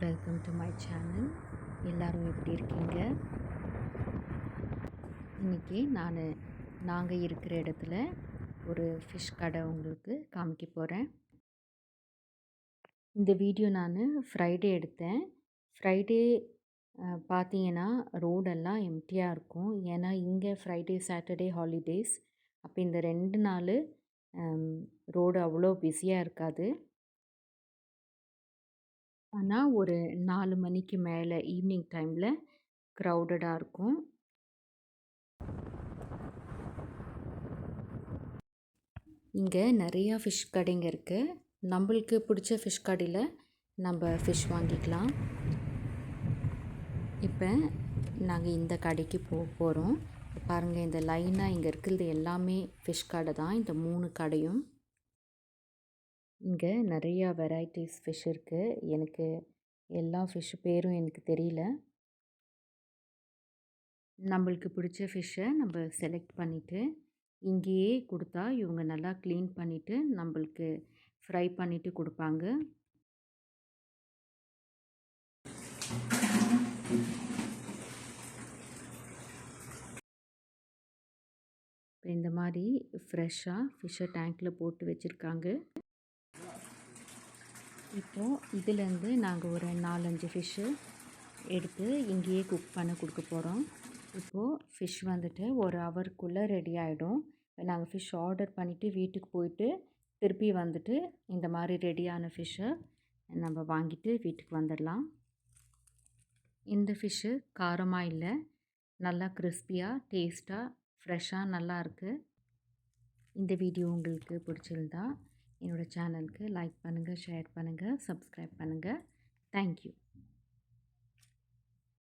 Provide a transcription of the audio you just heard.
Welcome to my channel எல்லோரும் எப்படி இருக்கீங்க? இன்றைக்கி நான் நாங்கள் இருக்கிற இடத்துல ஒரு ஃபிஷ் கடை உங்களுக்கு காமிக்க போகிறேன் இந்த வீடியோ நான் ஃப்ரைடே எடுத்தேன். ஃப்ரைடே பார்த்தீங்கன்னா ரோடெல்லாம் எம்டியாக இருக்கும். ஏன்னா இங்கே ஃப்ரைடே சாட்டர்டே ஹாலிடேஸ் அப்போ இந்த ரெண்டு நாள் ரோடு அவ்வளோ பிஸியாக இருக்காது. ஆனால் ஒரு நாலு மணிக்கு மேலே ஈவினிங் டைமில் க்ரௌடடாக இருக்கும். இங்கே நிறையா ஃபிஷ் கடைங்க இருக்குது நம்மளுக்கு பிடிச்ச ஃபிஷ் கடையில் நம்ம ஃபிஷ் வாங்கிக்கலாம். இப்போ நாங்கள் இந்த கடைக்கு போக போகிறோம் பாருங்கள் இந்த லைனாக இங்கே இருக்கிறது எல்லாமே ஃபிஷ் கடை தான். இந்த மூணு கடையும். இங்கே நிறையா வெரைட்டிஸ் ஃபிஷ் இருக்குது எனக்கு எல்லா ஃபிஷ் பேரும் எனக்கு தெரியல. நம்மளுக்கு பிடிச்ச ஃபிஷ்ஷை நம்ம செலக்ட் பண்ணிவிட்டு இங்கேயே கொடுத்தா இவங்க நல்லா க்ளீன் பண்ணிவிட்டு நம்மளுக்கு ஃப்ரை பண்ணிவிட்டு கொடுப்பாங்க. இந்த மாதிரி ஃப்ரெஷ்ஷாக ஃபிஷ்ஷை டேங்க்கில் போட்டு வச்சுருக்காங்க. இப்போது இதுலேருந்து நாங்கள் ஒரு நாலஞ்சு ஃபிஷ்ஷு எடுத்து இங்கேயே குக் பண்ண கொடுக்க போகிறோம். இப்போது ஃபிஷ் வந்துட்டு ஒரு ஹவருக்குள்ளே ரெடி ஆகிடும் நாங்கள் ஃபிஷ் ஆர்டர் பண்ணிவிட்டு வீட்டுக்கு போயிட்டு திருப்பி வந்துட்டு இந்த மாதிரி ரெடியான ஃபிஷ்ஷை நம்ம வாங்கிட்டு வீட்டுக்கு வந்துடலாம். இந்த ஃபிஷ்ஷு காரமாக இல்லை நல்லா கிறிஸ்பியாக டேஸ்ட்டாக ஃப்ரெஷ்ஷாக நல்லா இருக்குது இந்த வீடியோ உங்களுக்கு பிடிச்சிருந்தா என்னோடய சேனலுக்கு லைக் பண்ணுங்கள் ஷேர் பண்ணுங்கள் சப்ஸ்கிரைப் பண்ணுங்கள் தேங்க்யூ.